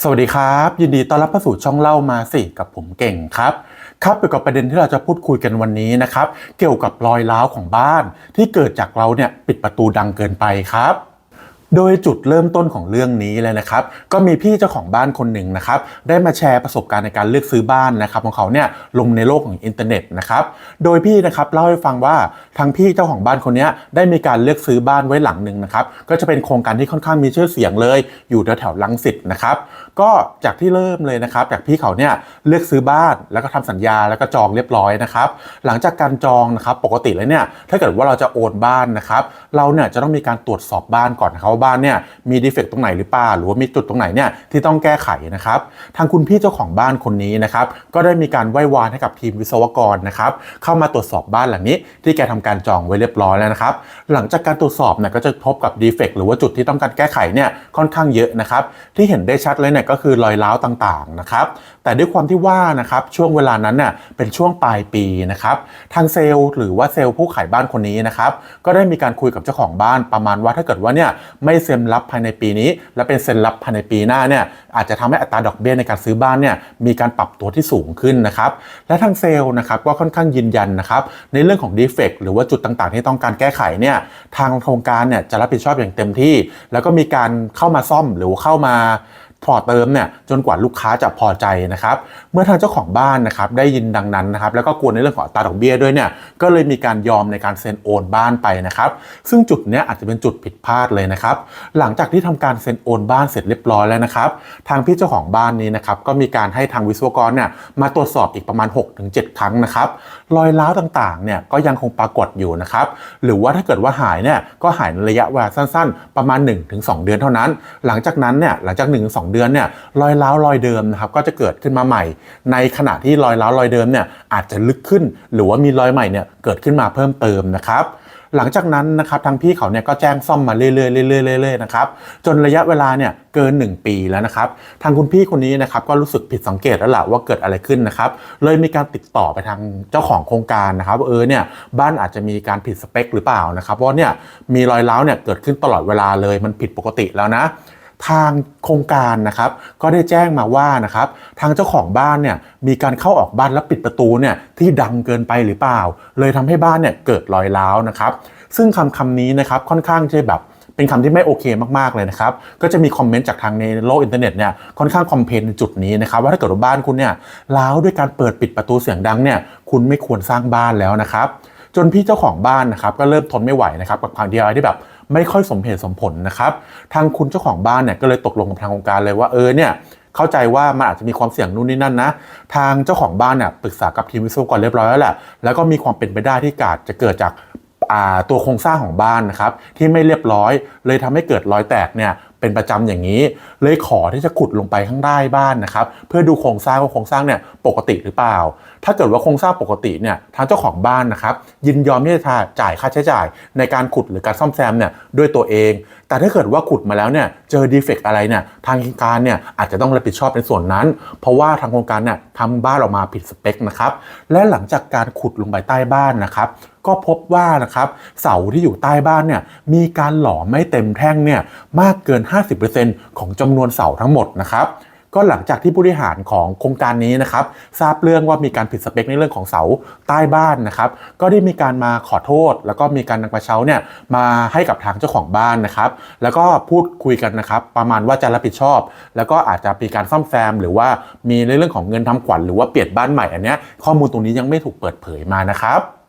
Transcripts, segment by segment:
สวัสดีครับ ยินดีต้อนรับเข้าสู่ช่องเล่ามาสิกับผมเก่งครับครับเกี่ยวกับประเด็นที่เราจะพูดคุยกันวันนี้นะครับ เกี่ยวกับรอยร้าวของบ้าน ที่เกิดจากเราเนี่ยปิดประตูดังเกินไปครับ โดยจุดเริ่มต้นของเรื่องนี้เลยนะครับ ก็มีพี่เจ้าของบ้านคนหนึ่งนะครับ ได้มาแชร์ประสบการณ์ในการเลือกซื้อบ้านนะครับ ของเขาเนี่ยลงในโลกของอินเทอร์เน็ตนะครับ โดยพี่นะครับเล่าให้ฟังว่าทางพี่เจ้าของบ้านคนนี้ได้มีการเลือกซื้อบ้านไว้หลังหนึ่งนะครับ ก็จะเป็นโครงการที่ค่อนข้างมีชื่อเสียงเลย อยู่แถวๆลังสิตนะครับ ก็จากที่เริ่มเลยนะครับ จากพี่เขาเนี่ยเลือกซื้อบ้านแล้วก็ทำสัญญาแล้วก็จองเรียบร้อยนะครับ หลังจากการจองนะครับปกติแล้วเนี่ยถ้าเกิดว่าเราจะโอนบ้านนะครับ เราเนี่ยจะต้องมีการตรวจสอบบ้านก่อนนะครับบ้านเนี่ยมีดีเฟกต์ตรงไหนหรือเปล่าหรือว่ามีจุดตรงไหนเนี่ยที่ต้องแก้ไขนะครับทางคุณพี่เจ้าของบ้านคนนี้นะครับก็ได้มีการไหว้วานให้กับทีมวิศวกรนะครับเข้ามาตรวจสอบบ้านหลังนี้ ที่แกทำการจองไว้เรียบร้อยแล้วนะครับหลังจากการตรวจสอบเนี่ยก็จะพบกับดีเฟกต์หรือว่าจุดที่ต้องการแก้ไขเนี่ยค่อนข้างเยอะนะครับที่เห็นได้ชัดเลยเนี่ยก็คือรอยร้าวต่างๆนะครับแต่ด้วยความที่ว่านะครับช่วงเวลานั้นเนี่ยเป็นช่วงปลายปีนะครับทางเซลล์หรือว่าเซลล์ผู้ขายบ้านคนนี้นะครับก็ได้มีการคุยกับเจ้าของบ้านประมาณว่าถ้าเกิดว่าเนี่ยไม่เซ็นรับภายในปีนี้ และเป็นเซ็นรับภายในปีหน้าเนี่ยอาจจะทำให้อัตราดอกเบี้ยในการซื้อบ้านเนี่ยมีการปรับตัวที่สูงขึ้นนะครับและทางเซลล์นะครับก็ค่อนข้างยืนยันนะครับในเรื่องของดีเฟกต์หรือว่าจุดต่างๆ ที่ต้องการแก้ไขเนี่ยทางโครงการเนี่ยจะรับผิดชอบอย่างเต็มที่ แล้วก็มีการเข้ามาซ่อมหรือเข้ามา พอเติมเนี่ยจนกว่าลูกค้าจะพอใจนะครับ เมื่อทางเจ้าของบ้านนะครับได้ยินดังนั้นนะครับแล้วก็กลัวในเรื่องของตาดอกเบี้ยด้วยเนี่ยก็เลยมีการยอมในการเซ็นโอนบ้านไปนะครับ ซึ่งจุดเนี้ยอาจจะเป็นจุดผิดพลาดเลยนะครับ หลังจากที่ทำการเซ็นโอนบ้านเสร็จเรียบร้อยแล้วนะครับ ทางพี่เจ้าของบ้านนี้นะครับก็มีการให้ทางวิศวกรเนี่ยมาตรวจสอบอีกประมาณ 6-7 ครั้งนะครับรอยร้าวต่างๆเนี่ยก็ยังคงปรากฏอยู่นะครับหรือว่าถ้าเกิดว่าหายเนี่ยก็หายในระยะเวลาสั้น ๆ ประมาณ 1-2 เดือนเท่านั้น หลังจากนั้นเนี่ยหลังจาก1-2เดือนเนี่ยรอยร้าวรอยเดิมนะครับก็จะเกิดขึ้นมาใหม่ ในขณะที่รอยร้าวรอยเดิมเนี่ยอาจจะลึกขึ้น หรือว่ามีรอยใหม่เนี่ยเกิดขึ้นมาเพิ่มเติมนะครับหลังจากนั้นนะครับทางพี่เขาเนี่ยก็แจ้งซ่อมมาเรื่อยๆเรื่อยๆเรื่อยๆนะครับจนระยะเวลาเนี่ยเกิน 1 ปีแล้วนะครับทางคุณพี่คนนี้นะครับก็รู้สึกผิดสังเกตแล้วล่ะว่าเกิดอะไรขึ้นนะครับเลยมีการติดต่อไปทางเจ้าของโครงการนะครับว่าเออเนี่ยบ้านอาจจะมีการผิดสเปคหรือเปล่านะครับเพราะเนี่ยมีรอยร้าวเนี่ยเกิดขึ้นตลอดเวลาเลยมันผิดปกติแล้วนะ ทางโครงการนะครับก็ได้แจ้งมาว่านะครับทางเจ้าของบ้านเนี่ยมีการเข้าออกบ้านแล้วปิดประตูเนี่ยที่ดังเกินไปหรือเปล่า เลยทำให้บ้านเนี่ยเกิดรอยร้าวนะครับซึ่งคำคำนี้นะครับค่อนข้างจะแบบเป็นคำที่ไม่โอเคมากๆเลยนะครับ ก็จะมีคอมเมนต์จากทางในโลกอินเทอร์เน็ตเนี่ยค่อนข้างคอมเพนในจุดนี้นะครับ ว่าถ้าเกิดว่าบ้านคุณเนี่ยร้าวด้วยการเปิดปิดประตูเสียงดังเนี่ยคุณไม่ควรสร้างบ้านแล้วนะครับ จนพี่เจ้าของบ้านนะครับก็เริ่มทนไม่ไหวนะครับกับความดีไอที่แบบ ไม่ค่อยสมเหตุสมผลนะครับทางคุณเจ้าของบ้านเนี่ยก็เลยตกลงกับทางโครงการเลยว่าเออเนี่ยเข้าใจว่ามันอาจจะมีความเสี่ยงนู่นนี่นั่นนะ ทางเจ้าของบ้านเนี่ยปรึกษากับทีมวิศวกรเรียบร้อยแล้วแหละแล้วก็มีความเป็นไปได้ที่อาจจะเกิดจากตัวโครงสร้างของบ้านนะครับที่ไม่เรียบร้อย เลยทำให้เกิดรอยแตกเนี่ย เป็นประจำอย่างนี้ เลยขอที่จะขุดลงไปข้างใต้บ้านนะครับเพื่อดูโครงสร้างว่าโครงสร้างเนี่ยปกติหรือเปล่า ถ้าเกิดว่าโครงสร้างปกติเนี่ยทางเจ้าของบ้านนะครับยินยอมที่จะจ่ายค่าใช้จ่าย ในการขุดหรือการซ่อมแซมเนี่ยด้วยตัวเอง แต่ถ้าเกิดว่าขุดมาแล้วเนี่ยเจอดีเฟกต์อะไรเนี่ยทางโครงการเนี่ยอาจจะต้องรับผิดชอบในส่วนนั้น เพราะว่าทางโครงการเนี่ยทำบ้านออกมาผิดสเปคนะครับและหลังจากการขุดลงไปใต้บ้านนะครับก็พบว่านะครับเสาที่อยู่ใต้บ้านเนี่ยมีการหล่อไม่เต็มแท่งเนี่ยมากเกิน 50%ของจำนวนเสาทั้งหมดนะครับ ก็หลังจากที่ผู้บริหารของโครงการนี้นะครับทราบเรื่องว่ามีการผิดสเปคในเรื่องของเสาใต้บ้านนะครับ ก็ได้มีการมาขอโทษ แล้วก็มีการนำกระเช้าเนี่ยมาให้กับทางเจ้าของบ้านนะครับ แล้วก็พูดคุยกันนะครับ ประมาณว่าจะรับผิดชอบ แล้วก็อาจจะมีการซ่อมแซม หรือว่ามีในเรื่องของเงินทำขวัญหรือว่าเปลี่ยนบ้านใหม่อันเนี้ยข้อมูลตรงนี้ยังไม่ถูกเปิดเผยมานะครับ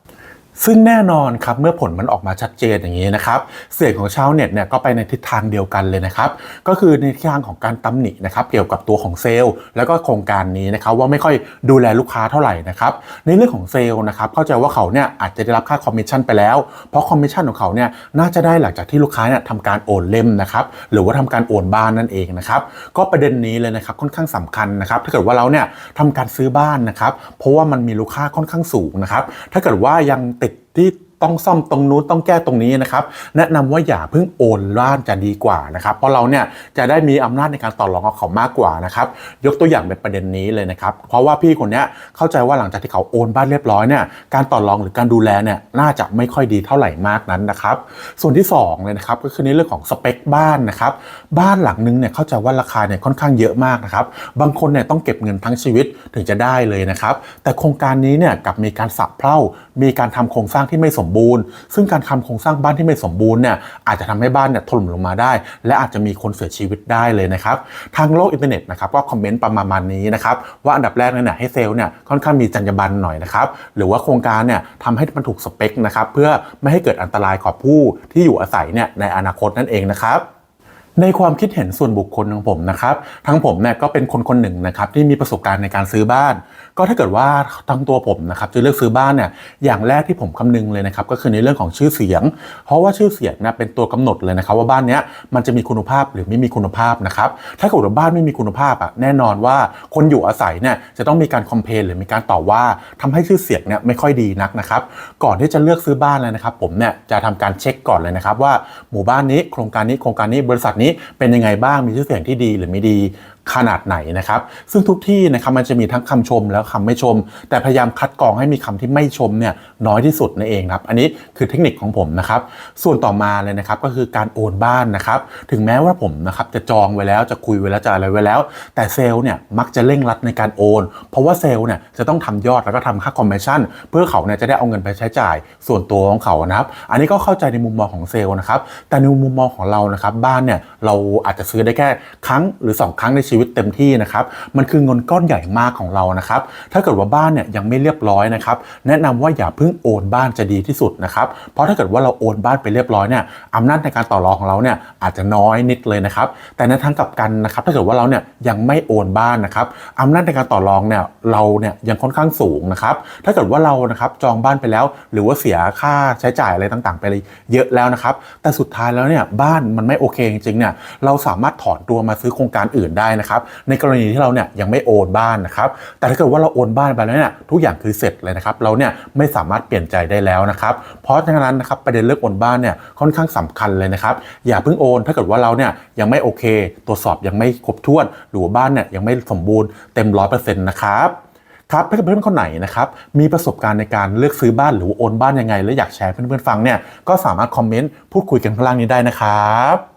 ซึ่งแน่นอนครับเมื่อผลมันออกมาชัดเจนอย่างนี้นะครับเสียงของชาวเน็ตเนี่ยก็ไปในทิศทางเดียวกันเลยนะครับก็คือในทิศทางของการตำหนินะครับเกี่ยวกับตัวของเซลล์ แล้วก็โครงการนี้นะครับว่าไม่ค่อยดูแลลูกค้าเท่าไหร่นะครับในเรื่องของเซลล์นะครับเข้าใจว่าเขาเนี่ยอาจจะได้รับค่าคอมมิชชั่นไปแล้ว เพราะคอมมิชชั่นของเขาเนี่ยน่าจะได้หลังจากที่ลูกค้าเนี่ยทำการโอนเล่มนะครับหรือว่าทำการโอนบ้านนั่นเองนะครับก็ประเด็นนี้เลยนะครับค่อนข้างสำคัญนะครับถ้าเกิดว่าเราเนี่ยทำการซื้อบ้านนะครับเพราะว่ามันมีลูกค้าค่อนข้างสูงนะครับถ้าเกิดว่ายังติดที่ ต้องซ่อมตรงนู้นต้องแก้ตรงนี้นะครับแนะนำว่าอย่าเพิ่งโอนบ้านจะดีกว่านะครับเพราะเราเนี่ยจะได้มีอำนาจในการต่อรองกับเขามากกว่านะครับยกตัวอย่างเป็นประเด็นนี้เลยนะครับเพราะว่าพี่คนนี้เข้าใจว่าหลังจากที่เขาโอนบ้านเรียบร้อยเนี่ยการต่อรองหรือการดูแลเนี่ยน่าจะไม่ค่อยดีเท่าไหร่มากนั้นนะครับส่วนที่สองเลยนะครับก็คือในเรื่องของสเปคบ้านนะครับบ้านหลังนึงเนี่ยเข้าใจว่าราคาเนี่ยค่อนข้างเยอะมากนะครับบางคนเนี่ยต้องเก็บเงินทั้งชีวิตถึงจะได้เลยนะครับแต่โครงการนี้เนี่ยกับมีการสับเพร่ามีการทำโครงสร้างที่ไม่สมบูรณ์ ซึ่งการทำโครงสร้างบ้านที่ไม่สมบูรณ์เนี่ยอาจจะทำให้บ้านเนี่ยถล่มลงมาได้ และอาจจะมีคนเสียชีวิตได้เลยนะครับ ทางโลกอินเทอร์เน็ตนะครับก็คอมเมนต์ประมาณนี้นะครับว่าอันดับแรกเนี่ยให้เซลล์เนี่ยค่อนข้างมีจรรยาบรรณหน่อยนะครับหรือว่าโครงการเนี่ยทำให้มันถูกสเปคนะครับเพื่อไม่ให้เกิดอันตรายกับผู้ที่อยู่อาศัยเนี่ยในอนาคตนั่นเองนะครับ ในความคิดเห็นส่วนบุคคลของผมนะครับทั้งผมเนี่ยก็เป็นคนคนหนึ่งนะครับที่มีประสบการณ์ในการซื้อบ้าน ก็ถ้าเกิดว่าทั้งตัวผมนะครับจะเลือกซื้อบ้านเนี่ยอย่างแรกที่ผมคำนึงเลยนะครับก็คือในเรื่องของชื่อเสียง เพราะว่าชื่อเสียงเนี่ยเป็นตัวกำหนดเลยนะครับว่าบ้านเนี้ยมันจะมีคุณภาพหรือไม่มีคุณภาพนะครับถ้าเกิดว่าบ้านไม่มีคุณภาพอะแน่นอนว่าคนอยู่อาศัยเนี่ยจะต้องมีการคอมเพลนหรือมีการต่อว่าทำให้ชื่อเสียงเนี่ยไม่ค่อยดีนักนะครับก่อนที่จะเลือกซื้อบ้านเลยนะครับผมเนี่ยจะทำการเช็คก่อนเลยนะครับว่าหมู่บ้านนี้โครงการนี้โครงการนี้บริษัทนี้เป็นยังไงบ้างมีชื่อเสียงที่ดีหรือไม่ดี ขนาดไหนนะครับ ซึ่งทุกที่นะครับมันจะมีทั้งคำชมแล้วคำไม่ชม แต่พยายามคัดกรองให้มีคำที่ไม่ชมเนี่ยน้อยที่สุดนั่นเองครับอันนี้คือเทคนิคของผมนะครับ ส่วนต่อมาเลยนะครับก็คือการโอนบ้านนะครับ ถึงแม้ว่าผมนะครับจะจองไว้แล้วจะคุยไว้แล้วจะอะไรไว้แล้ว แต่เซลล์เนี่ยมักจะเร่งรัดในการโอน เพราะว่าเซลล์เนี่ยจะต้องทำยอดแล้วก็ทำค่าคอมมิชชั่น เพื่อเขาเนี่ยจะได้เอาเงินไปใช้จ่าย ส่วนตัวของเขานะครับ อันนี้ก็เข้าใจในมุมมองของเซลล์นะครับแต่ในมุมมองของเรานะครับบ้านเนี่ยเราอาจจะซื้อได้แค่ครั้งหรือ 2 ครั้งในชีีวิตเต็มที่นะครับมันคือเงินก้อนใหญ่มากของเรานะครับถ้าเกิดว่าบ้านเนี่ยยังไม่เรียบร้อยนะครับแนะนำว่าอย่าเพิ่งโอนบ้านจะดีที่สุดนะครับเพราะถ้าเกิดว่าเราโอนบ้านไปเรียบร้อยเนี่ยอำนาจในการต่อรองของเราเนี่ยอาจจะน้อยนิดเลยนะครับแต่ในทางกลับกันนะครับถ้าเกิดว่าเราเนี่ยยังไม่โอนบ้านนะครับอำนาจในการต่อรองเนี่ยเราเนี่ยยังค่อนข้างสูงนะครับถ้าเกิดว่าเรานะครับจองบ้านไปแล้ว หรือว่าเสียค่าใช้จ่ายอะไรต่างๆ ไปเลยเยอะแล้วนะครับแต่สุดท้ายแล้วเนี่ยบ้านมันไม่โอเคจริงๆเนี่ยเราสามารถถอนตัวมาซื้อโครงการอื่นได้นะครับในกรณีที่เราเนี่ยยังไม่โอนบ้านนะครับแต่ถ้าเกิดว่าเราโอนบ้านไปแล้วเนี่ยทุกอย่างคือเสร็จเลยนะครับเราเนี่ยไม่สามารถเปลี่ยนใจได้แล้วนะครับเพราะฉะนั้นนะครับประเด็นเรื่องโอนบ้านเนี่ยค่อนข้างสำคัญเลยนะครับอย่าเพิ่งโอน ถ้าเกิดว่าเราเนี่ยยังไม่โอเค ตรวจสอบยังไม่ครบถ้วน หรือว่าบ้านเนี่ยยังไม่สมบูรณ์เต็มร้อยเปอร์เซ็นต์นะครับครับถ้าเกิดเพื่อนๆคนไหนนะครับมีประสบการณ์ในการเลือกซื้อบ้านหรือโอนบ้านยังไง และอยากแชร์เพื่อนๆฟังเนี่ยก็สามารถคอมเมนต์พูดคุยกันข้างล่างนี้ได้นะครับ